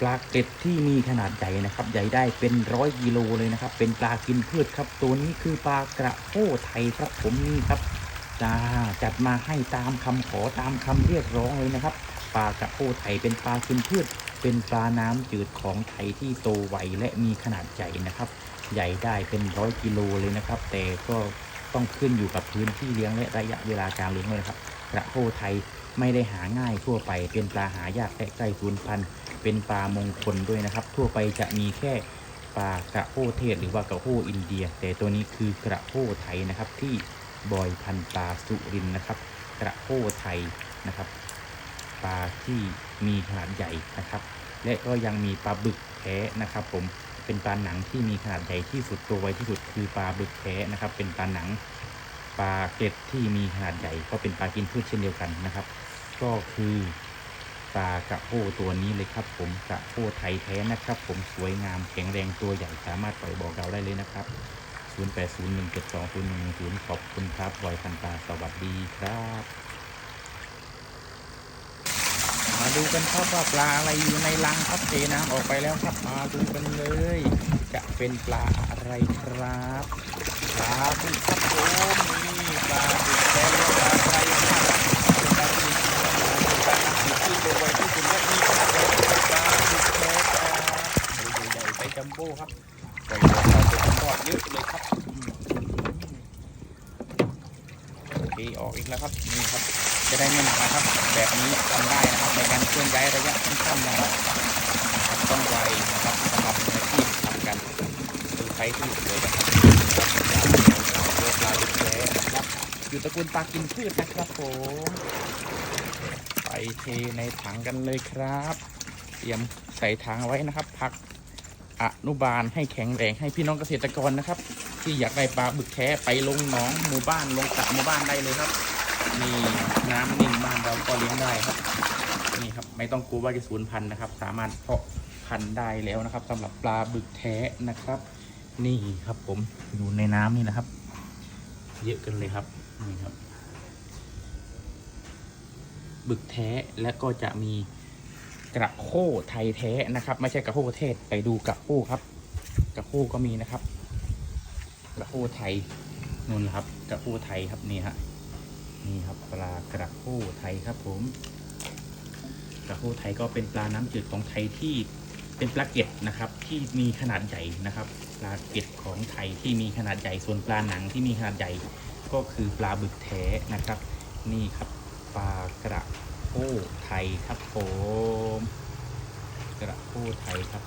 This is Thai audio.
ปลาเกล็ดที่มีขนาดใหญ่นะครับ ใหญ่ได้เป็นร้อยกิโลเลยนะครับ เป็นปลากินพืชครับ ตัวนี้คือปลากระโห้ไทยครับผมนี่ครับจ้าจัดมาให้ตามคำขอตามคำเรียกร้องเลยนะครับ ปลากระโห้ไทยเป็นปลากินพืช เป็นปลาน้ำจืดของไทยที่โตไวและมีขนาดใหญ่นะครับ ใหญ่ได้เป็นร้อยกิโลเลยนะครับ แต่ก็ต้องขึ้นอยู่กับพื้นที่เลี้ยงและระยะเวลาการเลี้ยงด้วยนะครับ กระโห้ไทยไม่ได้หาง่ายทั่วไปเป็นปลาหายากและใกล้สูญพันธุ์ เป็นปลามงคลด้วยนะครับ ทั่วไปจะมีแค่ปลากระโห้เทศหรือว่ากระโห้อินเดีย แต่ตัวนี้คือกระโห้ไทยนะครับ ที่บอยพันปลาสุรินนะครับ กระโห้ไทยนะครับ ปลาที่มีขนาดใหญ่นะครับ และก็ยังมีปลาบึกแท้นะครับผมเป็นปลาหนังที่มีขนาดใหญ่ที่สุดตัวไวที่สุดคือปลาบึกแท้นะครับ เป็นปลาหนังปลาเกล็ดที่มีขนาดใหญ่ก็เป็นปลากินพืชเช่นเดียวกันนะครับ ก็คือ ปลากระโห้ตัวนี้เลยครับ ผมกระโห้ไทยแท้นะครับ ผมสวยงามแข็งแรงตัวใหญ่สามารถปล่อยบอกเราได้เลยนะครับ 0801720110 ขอบคุณครับบอยพันตาสวัสดีครับ มาดูกันครับว่าปลาอะไรอยู่ในรังครับเทน้ำออกไปแล้วครับ มาดูกันเลย จะเป็นปลาอะไรครับปลาบึกครับผมนี่ปลาบึกแดงและปลาไทยนะครับเป็นปลาที่มีปลาน้ำจืดที่ตัวไวที่สุดและมีขนาดใหญ่ที่สุดปลาบึกแท้ครับตัวใหญ่ๆไป จัมโบ้ครับปล่อยตัวเราเป็นทอดเยอะเลยครับโอเคออกอีกแล้วครับนี่ครับ จะได้ไม่หนักนะครับ แบบนี้ทำได้นะครับในการเคลื่อนย้ายระยะสั้นๆนะครับต้องไวนะครับสำหรับอาชีพทำกันดูไซส์ที่สวยนะครับตัวปลาดุแท้นะครับอยู่ตระกูลปลากินพืชนะครับผมไปเทในถังกันเลยครับ เตรียมใส่ถังไว้นะครับ พัก อนุบาลให้แข็งแรงให้พี่น้องเกษตรกรนะครับ ที่อยากได้ปลาบึกแท้ไปลงหนองหมู่บ้านลงสระหมู่บ้านได้เลยครับนี่น้ำนิ่งบ้านเราก็เลี้ยงได้ครับนี่ครับไม่ต้องกลัวว่าจะสูญพันธุ์นะครับ สามารถเพาะพันธุ์ได้แล้วนะครับสำหรับปลาบึกแท้นะครับ นี่ครับผมอยู่ในน้ำนี่นะครับ เยอะกันเลยครับนี่ครับ บึกแท้และก็จะมี กระโค้ไทยแท้นะครับ ไม่ใช่กระโค้เทศไปดูกระโค้ครับ กระโค้ก็มีนะครับ กระโค้ไทยนู่นครับ กระโค้ไทยครับนี่ฮะนี่ครับปลากระโห้ไทยครับ ผม กระโห้ไทยก็เป็นปลาน้ำจืดของไทยที่เป็นปลาเก็ดนะครับ ที่มีขนาดใหญ่นะครับ ปลาเก็ดของไทยที่มีขนาดใหญ่ส่วนปลาหนังที่มีขนาดใหญ่ก็คือปลาบึกแท้นะครับ นี่ครับปลากระโคู่ไทยครับผมกระคู่ไทยครับ